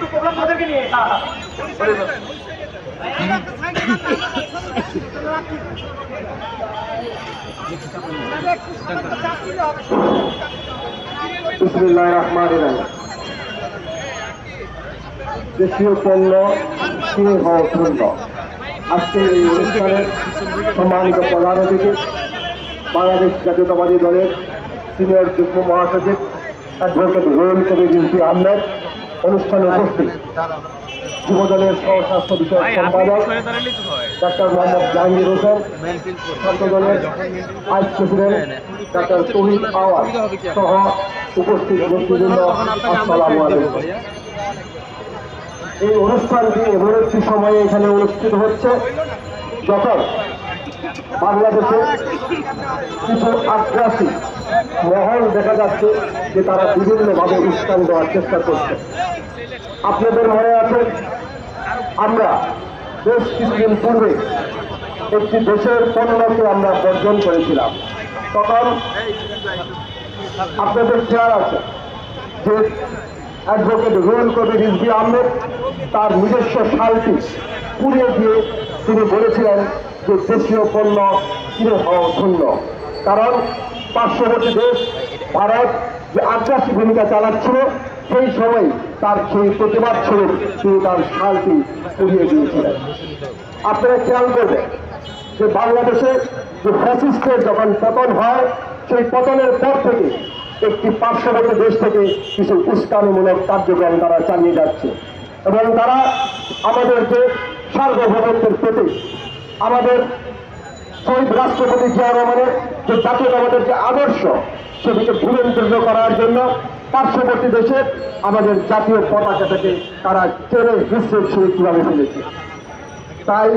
তো প্রোগ্রাম তাদেরকে নিয়ে। হ্যাঁ, হ্যাঁ। দেশীয় পণ্য কিনে হওয়া শূন্য আজকে এই অনুষ্ঠানের সম্মানিত প্রধান অতিথি বাংলাদেশ জাতীয়তাবাদী দলের সিনিয়র যুগ্ম মহাসচিব অ্যাডভোকেট রোয়েল কবির রিজভি আহমেদ অনুষ্ঠানে উপস্থিত যুবদলের সহস্বাস্থ্য বিষয়ক সম্পাদক ডাক্তার মোহাম্মদ জাহাঙ্গীর হোসেন ছাত্র দলের ভাইস প্রেসিডেন্ট ডাক্তার তহিদ আওয়াজ সহ উপস্থিত নেতৃবৃন্দ আসসালামু আলাইকুম। এই অনুষ্ঠানটি এমন একটি সময়ে এখানে অনুষ্ঠিত হচ্ছে যখন বাংলাদেশে কিছু আগ্রাসী মহল দেখা যাচ্ছে যে তারা বিভিন্নভাবে উস্কান দেওয়ার চেষ্টা করছে। আপনাদের মনে আছে, আমরা বেশ কিছুদিন পূর্বে একটি দেশের পণ্যকে আমরা বর্জন করেছিলাম। তখন আপনাদের খেয়াল আছে যে অ্যাডভোকেট রুয়েল কবির রিজভি আহমেদ তার নিজস্ব শালটি পুড়িয়ে দিয়ে তিনি বলেছিলেন যে দেশীয় পণ্য কিনে হওয়া শূন্য কারণ পার্শ্ববর্তী দেশ, ভারত যে আগ্রাসী ভূমিকা চালাচ্ছিল, সেই সময় তার সেই প্রতিবাদ স্বরূপ তিনি তার শালটি পুড়িয়ে দিয়েছিলেন। আপনারা খেয়াল করবেন যে বাংলাদেশে যে ফ্যাসিস্টের যখন পতন হয়, সেই পতনের পর থেকে একটি পার্শ্ববর্তী দেশ থেকে কিছু উস্কানিমূলক কার্যক্রম তারা চালিয়ে যাচ্ছে। এবং তারা আমাদের যে সার্বভৌমত্বের প্রতি আমাদের শহীদ রাষ্ট্রপতি জিয়া রহমানের যে আমাদের যে আদর্শ, সেটিকে ভুলন্তিত করার জন্য পার্শ্ববর্তী দেশে আমাদের জাতীয় পতাকাটাকে তারা চেনে বিশ্বের ছুঁয়ে কীভাবে ফেলেছে তাই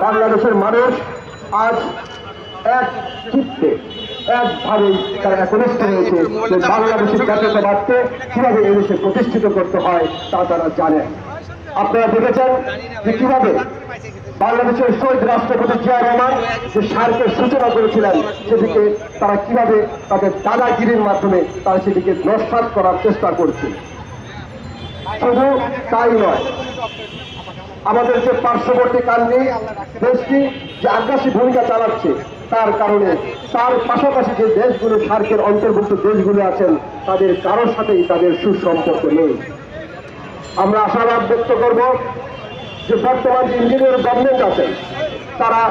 বাংলাদেশের মানুষ আজ এক চিত্তে একভাবে তারা একনিষ্ঠ হয়েছে যে বাংলাদেশের জাতীয়তাবাদকে কীভাবে এদেশে প্রতিষ্ঠিত করতে হয় তা তারা জানেন আপনারা দেখেছেন যে কীভাবে বাংলাদেশের শহীদ রাষ্ট্রপতি জিয়া রহমান যে সার্কের সূচনা করেছিলেন সেদিকে তারা কীভাবে তাদের দাদাগিরির মাধ্যমে তারা সেটিকে নস্বাত করার চেষ্টা করছে শুধু তাই নয় আমাদের যে পার্শ্ববর্তী কান্ট্রি দেশটি যে আগ্রাসী ভূমিকা চালাচ্ছে, তার কারণে তার পাশাপাশি যে দেশগুলো সার্কের অন্তর্ভুক্ত দেশগুলো আছেন, তাদের কারোর সাথেই তাদের সুসম্পর্ক নেই। আমরা আশাবাদ ব্যক্ত করব যে বর্তমান ইঞ্জিনিয়ার গভর্নমেন্ট আছেন তারা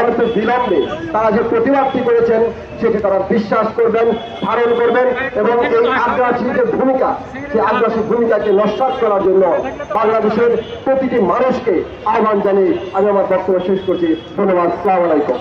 অল্প বিলম্বে, তারা যে প্রতিবাদটি করেছেন, সেটি তারা বিশ্বাস করবেন, ধারণ করবেন এবং এই আগ্রাসী যে ভূমিকা, সেই আগ্রাসী ভূমিকাকে নস্বাত করার জন্য বাংলাদেশের প্রতিটি মানুষকে আহ্বান জানিয়ে আমি আমার বক্তব্য শেষ করছি। ধন্যবাদ, সালাম আলাইকুম।